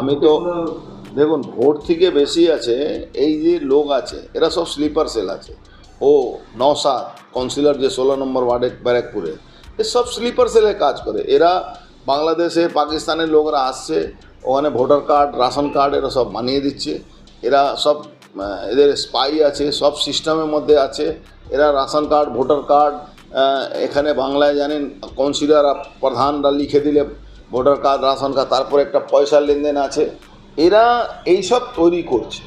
আমি তো দেখুন ভোট থেকে বেশি আছে, এই যে লোক আছে, এরা সব স্লিপার সেল আছে। ও নওসাদ কাউন্সিলর যে ষোলো নম্বর ওয়ার্ডে ব্যারাকপুরে, এ সব স্লিপার সেলে কাজ করে। এরা বাংলাদেশে, পাকিস্তানের লোকরা আসছে, ওখানে ভোটার কার্ড, রাশন কার্ড এরা সব বানিয়ে দিচ্ছে। এরা সব এদের স্পাই আছে, সব সিস্টেমের মধ্যে আছে। এরা রাশন কার্ড, ভোটার কার্ড এখানে বাংলায় জানেন কাউন্সিলর প্রধানরা লিখে দিলে ভোটার কার্ড, রাশন কার্ড, তারপরে একটা পয়সার লেনদেন আছে। এরা এইসব তৈরি করছে।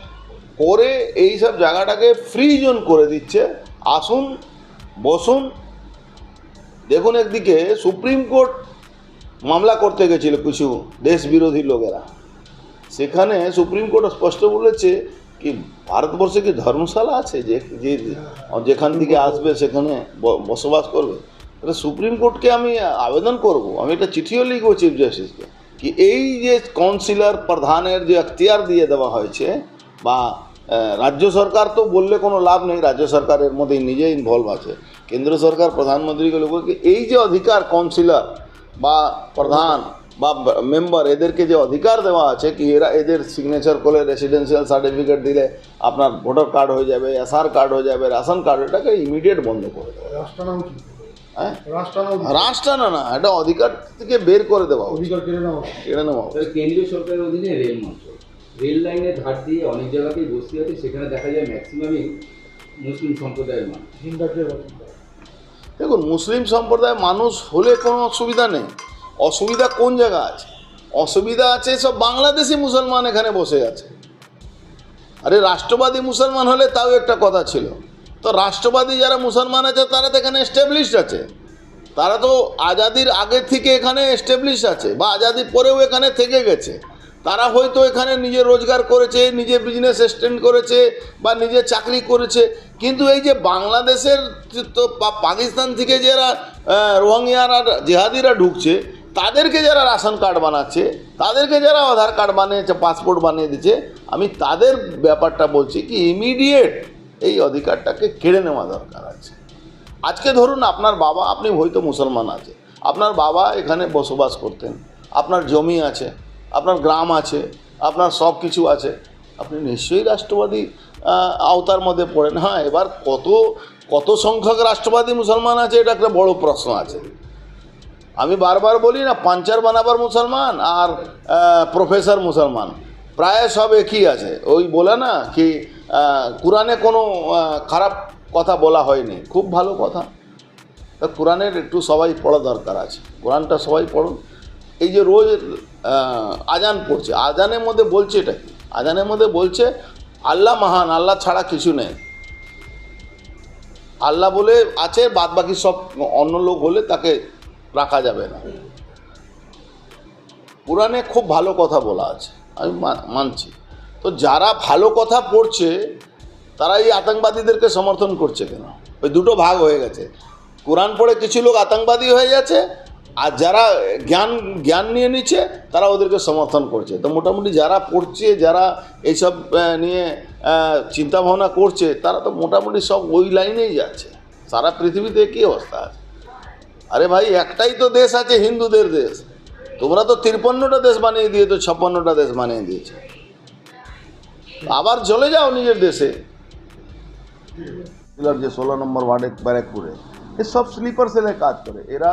করে এই সব জায়গাটাকে ফ্রি জোন করে দিচ্ছে। আসুন, বসুন। দেখুন একদিকে সুপ্রিম কোর্ট মামলা করতে গেছিল কিছু দেশ বিরোধী লোকেরা। সেখানে সুপ্রিম কোর্ট স্পষ্ট বলেছে কি, ভারতবর্ষে কি ধর্মশালা আছে? যে যেখান থেকে আসবে সেখানে বসবাস করবে? তাহলে সুপ্রিম কোর্টকে আমি আবেদন করব। আমি একটা চিঠিও লিখব চিফ জাস্টিসকে কি এই যে কাউন্সিলর প্রধানের যে এখতিয়ার দিয়ে দেওয়া হয়েছে বা রাজ্য সরকার তো বললে কোনো লাভ নেই, রাজ্য সরকারের মধ্যে নিজে ইনভলভ আছে। কেন্দ্র সরকার, প্রধানমন্ত্রীকে লোককে এই যে অধিকার কাউন্সিলর বা প্রধান বা মেম্বার এদেরকে যে অধিকার দেওয়া আছে কি এরা এদের সিগনেচার করে রেসিডেন্সিয়াল সার্টিফিকেট দিলে আপনার ভোটার কার্ড হয়ে যাবে এসআর কার্ড হয়ে যাবে রেশন কার্ড এটাকে ইমিডিয়েট বন্ধ করে দেবে। হ্যাঁ? না এটা অধিকার থেকে বের করে দেওয়া অধিকার কেড়ে নেওয়া কেড়ে নেওয়া কেন্দ্রীয় সরকারের অধীনে রেল মন্ত্রক রেল লাইনের ধার দিয়ে অনেক জায়গাতেই বস্তি আছে সেখানে দেখা যায় ম্যাক্সিমামই মুসলিম সম্প্রদায়ের মানুষ। দেখুন মুসলিম সম্প্রদায়ের মানুষ হলে কোনো অসুবিধা নেই। অসুবিধা কোন জায়গা আছে? অসুবিধা আছে সব বাংলাদেশি মুসলমান এখানে বসে আছে। আরে রাষ্ট্রবাদী মুসলমান হলে তাও একটা কথা ছিল। তো রাষ্ট্রবাদী যারা মুসলমান আছে তারা তো এখানে এস্টাবলিশড আছে। তারা তো আজাদির আগে থেকে এখানে এস্টাবলিশ আছে বা আজাদির পরেও এখানে থেকে গেছে। তারা হয়তো এখানে নিজে রোজগার করেছে নিজে বিজনেস এক্সটেন্ড করেছে বা নিজে চাকরি করেছে। কিন্তু এই যে বাংলাদেশের তো পাকিস্তান থেকে যারা আহ, রোহিঙ্গারা জেহাদিরা ঢুকছে তাদেরকে যারা রাশন কার্ড বানাচ্ছে তাদেরকে যারা আধার কার্ড বানিয়েছে পাসপোর্ট বানিয়ে দিচ্ছে আমি তাদের ব্যাপারটা বলছি কি ইমিডিয়েট এই অধিকারটাকে কেড়ে নেওয়া দরকার আছে। আজকে ধরুন আপনার বাবা, আপনি হয়তো মুসলমান আছে। আপনার বাবা এখানে বসবাস করতেন। আপনার জমি আছে, আপনার গ্রাম আছে, আপনার সব কিছু আছে। আপনি নিশ্চয়ই রাষ্ট্রবাদী আওতার মধ্যে পড়েন। হ্যাঁ এবার কত কত সংখ্যক রাষ্ট্রবাদী মুসলমান আছে, এটা একটা বড় প্রশ্ন আছে। আমি বারবার বলি না, পাঞ্চার বানাবার মুসলমান আর প্রফেসর মুসলমান। প্রায় সব একই আছে। ওই বলে না কি কোরআনে কোনো খারাপ কথা বলা হয়নি। খুব ভালো কথা। তা কোরআনের একটু সবাই পড়া দরকার আছে। কোরআনটা সবাই পড়ুন। এই যে রোজ আজান পড়ছে, আজানের মধ্যে বলছে এটা কি? আজানের মধ্যে বলছে, আল্লাহ মহান, আল্লাহ ছাড়া কিছু নেই। আল্লাহ বলে আছে বাদ বাকি সব অন্য লোক হলে তাকে রাখা যাবে না। কোরআনে খুব ভালো কথা বলা আছে। আমি মানছি। তো যারা ভালো কথা পড়ছে, তারা এই আতঙ্কবাদীদেরকে সমর্থন করছে কেন? ওই দুটো ভাগ হয়ে গেছে। কোরআন পড়ে কিছু লোক আতঙ্কবাদী হয়ে যাচ্ছে, আর যারা জ্ঞান জ্ঞান নিয়ে নিচ্ছে, তারা ওদেরকে সমর্থন করছে। তো মোটামুটি যারা পড়ছে, যারা এইসব নিয়ে চিন্তা ভাবনা করছে, তারা তো মোটামুটি সব ওই লাইনেই যাচ্ছে। সারা পৃথিবীতে কী অবস্থা আছে? আরে ভাই, একটাই তো দেশ আছে, হিন্দুদের দেশ। তোমরা তো তিরপন্নটা দেশ বানিয়ে দিয়েছ, ছাপ্পান্নটা দেশ বানিয়ে দিয়েছ। আবার চলে যাও নিজের দেশে। যে ষোলো নম্বর ওয়ার্ডে ব্যারাকপুরে, এ সব স্লিপার সেলে কাজ করে। এরা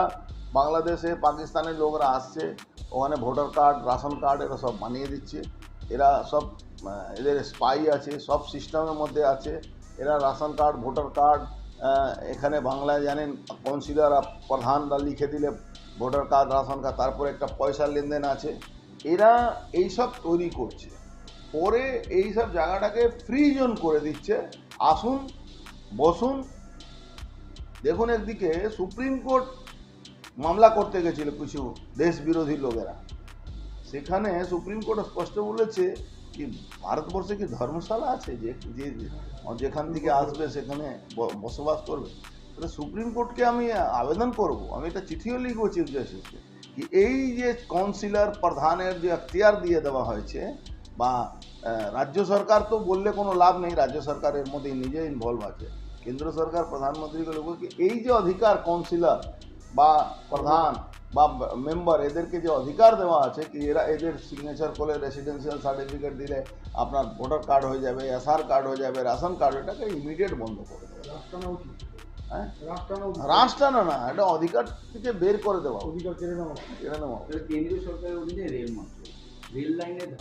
বাংলাদেশে, পাকিস্তানের লোকরা আসছে, ওখানে ভোটার কার্ড, রাশন কার্ড, এরা সব বানিয়ে দিচ্ছে। এরা সব এদের স্পাই আছে, সব সিস্টেমের মধ্যে আছে। এরা রাশন কার্ড, ভোটার কার্ড এখানে বাংলায় জানেন কাউন্সিলর প্রধানরা লিখে দিলে ভোটার কার্ড, রাশন কার্ড, তারপরে একটা পয়সার লেনদেন আছে। এরা এইসব তৈরি করছে। করে এই সব জায়গাটাকে ফ্রি জোন করে দিচ্ছে। আসুন, বসুন। দেখুন একদিকে সুপ্রিম কোর্ট মামলা করতে গেছিল কিছু দেশ বিরোধী লোকেরা। সেখানে সুপ্রিম কোর্ট স্পষ্ট বলেছে কি, ভারতবর্ষে কি ধর্মশালা আছে? যে যেখান থেকে আসবে সেখানে বসবাস করবে। তাহলে সুপ্রিম কোর্টকে আমি আবেদন করব। আমি একটা চিঠিও লিখব চিফ জাস্টিসকে কি এই যে কাউন্সিলর প্রধানের যে এখতিয়ার দিয়ে দেওয়া হয়েছে বা রাজ্য সরকার তো বললে কোনো লাভ নেই রাজ্য সরকারের মধ্যে নিজে ইনভলভ আছে। কেন্দ্র সরকার প্রধানমন্ত্রীকে লোককে এই যে অধিকার কাউন্সিলর বা প্রধান বা মেম্বার এদেরকে যে অধিকার দেওয়া আছে কি এরা এদের সিগনেচার করলে রেসিডেন্সিয়াল সার্টিফিকেট দিলে আপনার ভোটার কার্ড হয়ে যাবে এসআর কার্ড হয়ে যাবে রেশন কার্ড এটাকে ইমিডিয়েট বন্ধ করে দেবে। হ্যাঁ? রাষ্ট্রানো না এটা অধিকার থেকে বের করে দেওয়া অধিকার কেড়ে নেওয়া কেড়ে নেওয়া কেন্দ্রীয় সরকারের অধীনে রেল মন্ত্রক রেল লাইনের